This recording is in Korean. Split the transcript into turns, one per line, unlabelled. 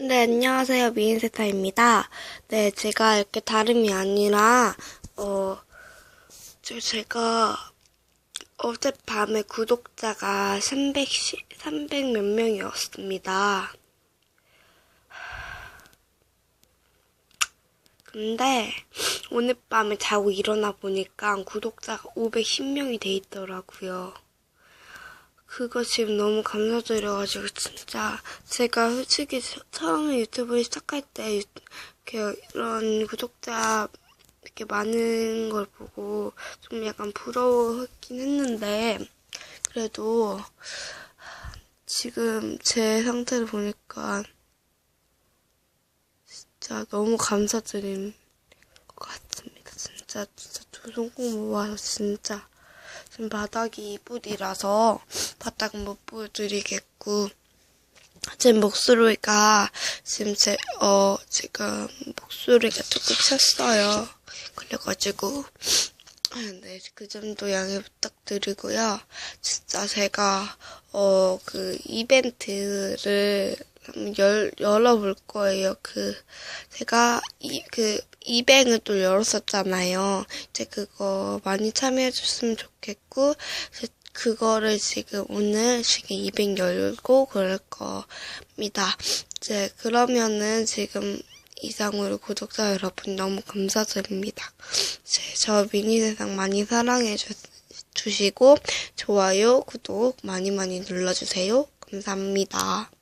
네, 안녕하세요. 미인세타입니다. 네, 제가 이렇게 다름이 아니라, 어, 저 제가 어젯밤에 구독자가 300, 300 몇 명이었습니다. 근데 오늘 밤에 자고 일어나 보니까 구독자가 510명이 돼 있더라고요. 그거 지금 너무 감사드려가지고 진짜 제가 솔직히 처- 처음에 유튜브를 시작할 때 유- 이런 구독자 이렇게 많은 걸 보고 좀 약간 부러워했긴 했는데 그래도 지금 제 상태를 보니까 진짜 너무 감사드린 것 같습니다. 진짜 진짜 두 손 꼭 모아서 진짜 지금 바닥이 이불이라서 바닥 못 보여드리겠고 제 목소리가 지금 제 어 지금 목소리가 조금 찼어요. 그래가지고 네, 그 점도 양해 부탁드리고요. 진짜 제가 어 그 이벤트를 열 열어볼 거예요. 그 제가 이 그 이뱅을 또 열었었잖아요. 이제 그거 많이 참여해 줬으면 좋겠고 그거를 지금 오늘 지금 200 열고 그럴 겁니다. 이제 그러면은 지금 이상으로 구독자 여러분 너무 감사드립니다. 이제 저 미니 세상 많이 사랑해 주, 주시고 좋아요, 구독 많이 많이 눌러주세요. 감사합니다.